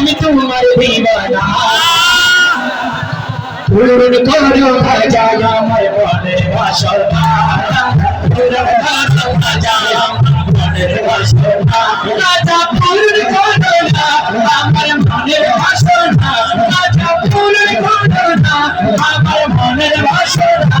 আমি তোমার দিবানা আমার মনের বাসনা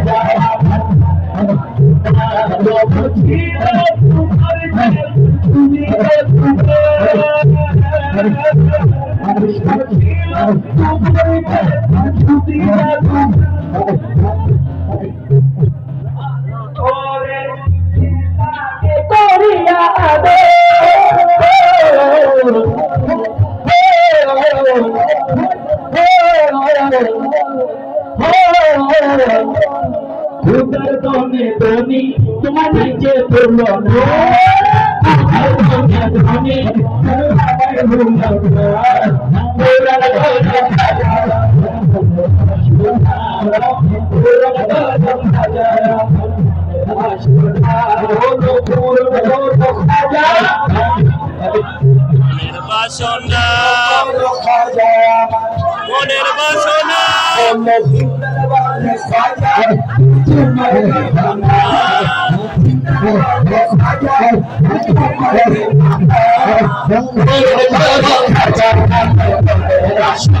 করো করিয়া না পুরান গৌরব খাজা পুরান গৌরব খাজা মনের বাসনা। মনের বাসনা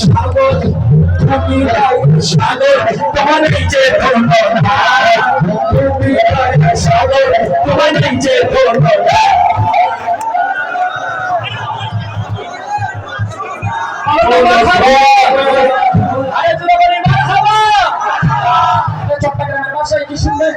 সাগর তুমি সাগর তোমার নিচে আরে বলি মারহাবা চট্টগ্রামের ভাষায় কি শুনবেন